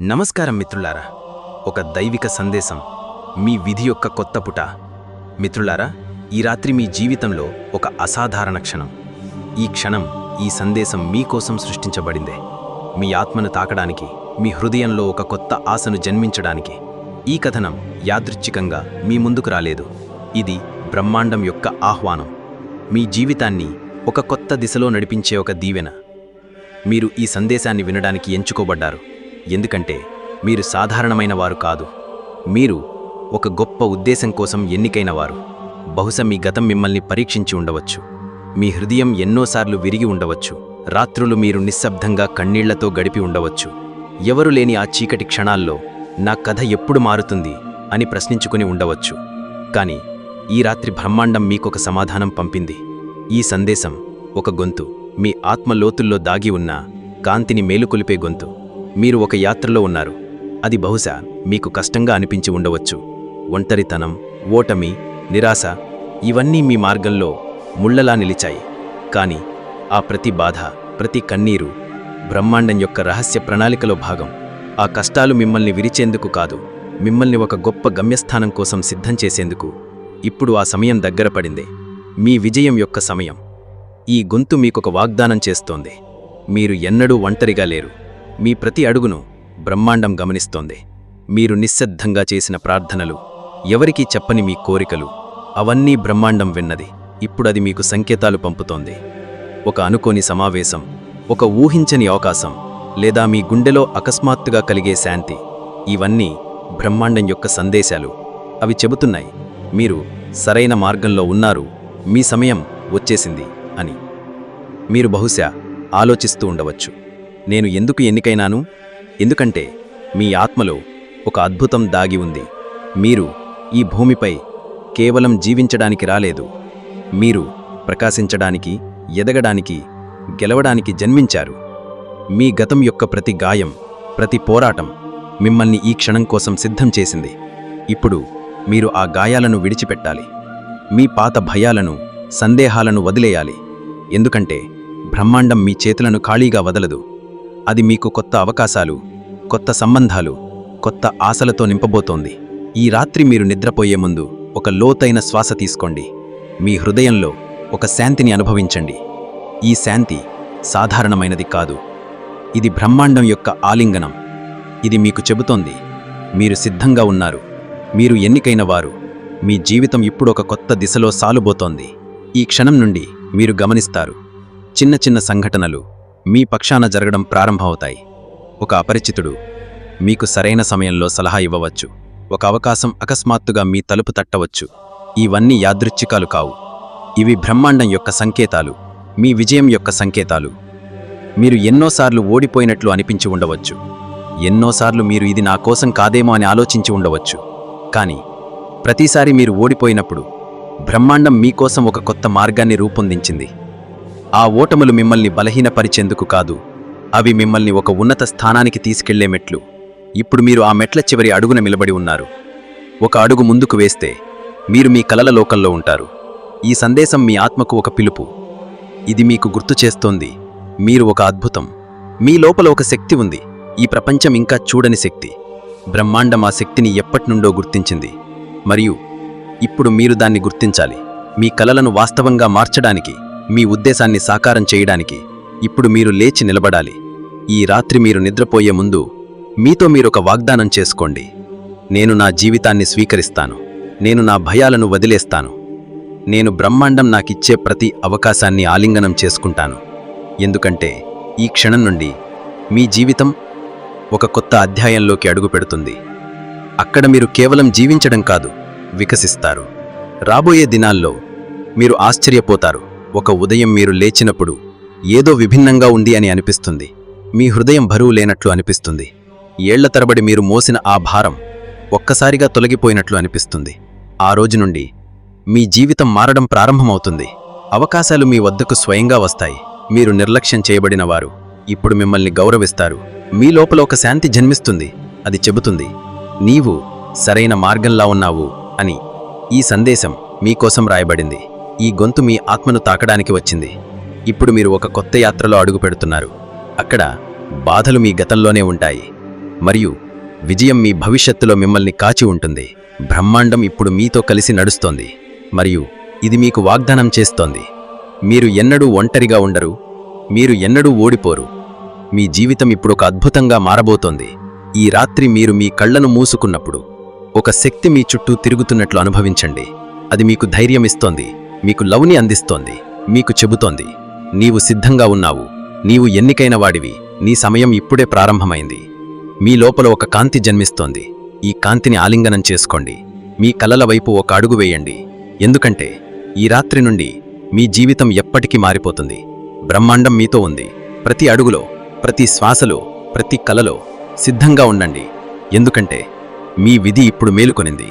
నమస్కారం మిత్రులారా. ఒక దైవిక సందేశం మీ విధి యొక్క కొత్త పుట. మిత్రులారా ఈ రాత్రి మీ జీవితంలో ఒక అసాధారణ క్షణం. ఈ క్షణం ఈ సందేశం మీకోసం సృష్టించబడిందే. మీ ఆత్మను తాకడానికి మీ హృదయంలో ఒక కొత్త ఆశను జన్మించడానికి. ఈ కథనం యాదృచ్ఛికంగా మీ ముందుకు రాలేదు. ఇది బ్రహ్మాండం యొక్క ఆహ్వానం. మీ జీవితాన్ని ఒక కొత్త దిశలో నడిపించే ఒక దీవెన. మీరు ఈ సందేశాన్ని వినడానికి ఎంచుకోబడ్డారు. ఎందుకంటే మీరు సాధారణమైన వారు కాదు. మీరు ఒక గొప్ప ఉద్దేశం కోసం ఎన్నికైన వారు. బహుశా మీ గతం మిమ్మల్ని పరీక్షించి ఉండవచ్చు. మీ హృదయం ఎన్నోసార్లు విరిగి ఉండవచ్చు. రాత్రులు మీరు నిశ్శబ్దంగా కన్నీళ్ళతో గడిపి ఉండవచ్చు. ఎవరు లేని ఆ చీకటి క్షణాల్లో నా కథ ఎప్పుడు మారుతుంది అని ప్రశ్నించుకుని ఉండవచ్చు. కానీ ఈ రాత్రి బ్రహ్మాండం మీకొక సమాధానం పంపింది. ఈ సందేశం ఒక గొంతు మీ ఆత్మ లోతుల్లో దాగి ఉన్న కాంతిని మేలుకొలిపే గొంతు. మీరు ఒక యాత్రలో ఉన్నారు. అది బహుశా మీకు కష్టంగా అనిపించి ఉండవచ్చు. ఒంటరితనం ఓటమి నిరాశ ఇవన్నీ మీ మార్గంలో ముళ్ళలా నిలిచాయి. కానీ ఆ ప్రతి బాధ ప్రతి కన్నీరు బ్రహ్మాండం యొక్క రహస్య ప్రణాళికలో భాగం. ఆ కష్టాలు మిమ్మల్ని విరిచేందుకు కాదు మిమ్మల్ని ఒక గొప్ప గమ్యస్థానం కోసం సిద్ధం చేసేందుకు ఇప్పుడు ఆ సమయం దగ్గర పడిందే. మీ విజయం యొక్క సమయం. ఈ గొంతు మీకొక వాగ్దానం చేస్తోంది. మీరు ఎన్నడూ ఒంటరిగా లేరు. మీ ప్రతి అడుగును బ్రహ్మాండం గమనిస్తోంది. మీరు నిశ్శబ్దంగా చేసిన ప్రార్థనలు ఎవరికీ చెప్పని మీ కోరికలు అవన్నీ బ్రహ్మాండం విన్నది. ఇప్పుడది మీకు సంకేతాలు పంపుతోంది. ఒక అనుకోని సమావేశం ఒక ఊహించని అవకాశం లేదా మీ గుండెలో అకస్మాత్తుగా కలిగే శాంతి ఇవన్నీ బ్రహ్మాండం యొక్క సందేశాలు. అవి చెబుతున్నాయి మీరు సరైన మార్గంలో ఉన్నారు మీ సమయం వచ్చేసింది అని. మీరు బహుశా ఆలోచిస్తూ ఉండవచ్చు. నేను ఎందుకు ఎన్నికైనాను? ఎందుకంటే మీ ఆత్మలో ఒక అద్భుతం దాగి ఉంది. మీరు ఈ భూమిపై కేవలం జీవించడానికి రాలేదు. మీరు ప్రకాశించడానికి ఎదగడానికి గెలవడానికి జన్మించారు. మీ గతం యొక్క ప్రతి గాయం ప్రతి పోరాటం మిమ్మల్ని ఈ క్షణం కోసం సిద్ధం చేసింది. ఇప్పుడు మీరు ఆ గాయాలను విడిచిపెట్టాలి. మీ పాత భయాలను సందేహాలను వదిలేయాలి. ఎందుకంటే బ్రహ్మాండం మీ చేతులను ఖాళీగా వదలదు. అది మీకు కొత్త అవకాశాలు కొత్త సంబంధాలు కొత్త ఆశలతో నింపబోతోంది. ఈ రాత్రి మీరు నిద్రపోయే ముందు ఒక లోతైన శ్వాస తీసుకోండి. మీ హృదయంలో ఒక శాంతిని అనుభవించండి. ఈ శాంతి సాధారణమైనది కాదు. ఇది బ్రహ్మాండం యొక్క ఆలింగనం. ఇది మీకు చెబుతోంది. మీరు సిద్ధంగా ఉన్నారు. మీరు ఎన్నికైన వారు. మీ జీవితం ఇప్పుడు ఒక కొత్త దిశలో సాలుబోతోంది. ఈ క్షణం నుండి మీరు గమనిస్తారు. చిన్న చిన్న సంఘటనలు మీ పక్షాన జరగడం ప్రారంభమవుతాయి. ఒక అపరిచితుడు మీకు సరైన సమయంలో సలహా ఇవ్వవచ్చు. ఒక అవకాశం అకస్మాత్తుగా మీ తలుపు తట్టవచ్చు. ఇవన్నీ యాదృచ్ఛికాలు కావు. ఇవి బ్రహ్మాండం యొక్క సంకేతాలు. మీ విజయం యొక్క సంకేతాలు. మీరు ఎన్నోసార్లు ఓడిపోయినట్లు అనిపించి ఉండవచ్చు. ఎన్నోసార్లు మీరు ఇది నా కోసం కాదేమో అని ఆలోచించి ఉండవచ్చు. కానీ ప్రతిసారి మీరు ఓడిపోయినప్పుడు బ్రహ్మాండం మీకోసం ఒక కొత్త మార్గాన్ని రూపొందించింది. ఆ ఓటములు మిమ్మల్ని బలహీనపరిచేందుకు కాదు. అవి మిమ్మల్ని ఒక ఉన్నత స్థానానికి తీసుకెళ్ళే మెట్లు. ఇప్పుడు మీరు ఆ మెట్ల చివరి అడుగున నిలబడి ఉన్నారు. ఒక అడుగు ముందుకు వేస్తే మీరు మీ కలల లోకంలో ఉంటారు. ఈ సందేశం మీ ఆత్మకు ఒక పిలుపు. ఇది మీకు గుర్తు చేస్తోంది. మీరు ఒక అద్భుతం. మీ లోపల ఒక శక్తి ఉంది. ఈ ప్రపంచం ఇంకా చూడని శక్తి. బ్రహ్మాండం ఆ శక్తిని ఎప్పటినుండో గుర్తించింది. మరియు ఇప్పుడు మీరు దాన్ని గుర్తించాలి. మీ కలలను వాస్తవంగా మార్చడానికి మీ ఉద్దేశాన్ని సాకారం చేయడానికి ఇప్పుడు మీరు లేచి నిలబడాలి. ఈ రాత్రి మీరు నిద్రపోయే ముందు మీతో మీరొక వాగ్దానం చేసుకోండి. నేను నా జీవితాన్ని స్వీకరిస్తాను. నేను నా భయాలను వదిలేస్తాను. నేను బ్రహ్మాండం నాకిచ్చే ప్రతి అవకాశాన్ని ఆలింగనం చేసుకుంటాను. ఎందుకంటే ఈ క్షణం నుండి మీ జీవితం ఒక కొత్త అధ్యాయంలోకి అడుగుపెడుతుంది. అక్కడ మీరు కేవలం జీవించడం కాదు వికసిస్తారు. రాబోయే దినాల్లో మీరు ఆశ్చర్యపోతారు. ఒక ఉదయం మీరు లేచినప్పుడు ఏదో విభిన్నంగా ఉంది అని అనిపిస్తుంది. మీ హృదయం బరువు లేనట్లు అనిపిస్తుంది. ఏళ్ళ తరబడి మీరు మోసిన ఆ భారం ఒక్కసారిగా తొలగిపోయినట్లు అనిపిస్తుంది. ఆ రోజు నుండి మీ జీవితం మారడం ప్రారంభమవుతుంది. అవకాశాలు మీ వద్దకు స్వయంగా వస్తాయి. మీరు నిర్లక్ష్యం చేయబడిన వారు ఇప్పుడు మిమ్మల్ని గౌరవిస్తారు. మీ లోపల ఒక శాంతి జన్మిస్తుంది. అది చెబుతుంది నీవు సరైన మార్గంలా ఉన్నావు అని ఈ సందేశం మీకోసం రాయబడింది. ఈ గొంతు మీ ఆత్మను తాకడానికి వచ్చింది. ఇప్పుడు మీరు ఒక కొత్త యాత్రలో అడుగు పెడుతున్నారు. అక్కడ బాధలు మీ గతంలోనే ఉంటాయి. మరియు విజయం మీ భవిష్యత్తులో మిమ్మల్ని కాచి ఉంటుంది. బ్రహ్మాండం ఇప్పుడు మీతో కలిసి నడుస్తోంది. మరియు ఇది మీకు వాగ్దానం చేస్తోంది. మీరు ఎన్నడూ ఒంటరిగా ఉండరు. మీరు ఎన్నడూ ఓడిపోరు. మీ జీవితం ఇప్పుడు ఒక అద్భుతంగా మారబోతోంది. ఈ రాత్రి మీరు మీ కళ్ళను మూసుకున్నప్పుడు ఒక శక్తి మీ చుట్టూ తిరుగుతున్నట్లు అనుభవించండి. అది మీకు ధైర్యం ఇస్తోంది. మీకు లవ్ని అందిస్తోంది మీకు చెబుతోంది. నీవు సిద్ధంగా ఉన్నావు నీవు ఎన్నికైన వాడివి నీ సమయం ఇప్పుడే ప్రారంభమైంది. మీ లోపల ఒక కాంతి జన్మిస్తోంది ఈ కాంతిని ఆలింగనం చేసుకోండి. మీ కలల వైపు ఒక అడుగు వేయండి. ఎందుకంటే ఈ రాత్రి నుండి మీ జీవితం ఎప్పటికీ మారిపోతుంది. బ్రహ్మాండం మీతో ఉంది. ప్రతి అడుగులో ప్రతి శ్వాసలో ప్రతి కలలో సిద్ధంగా ఉండండి. ఎందుకంటే మీ విధి ఇప్పుడు మేలుకొనింది.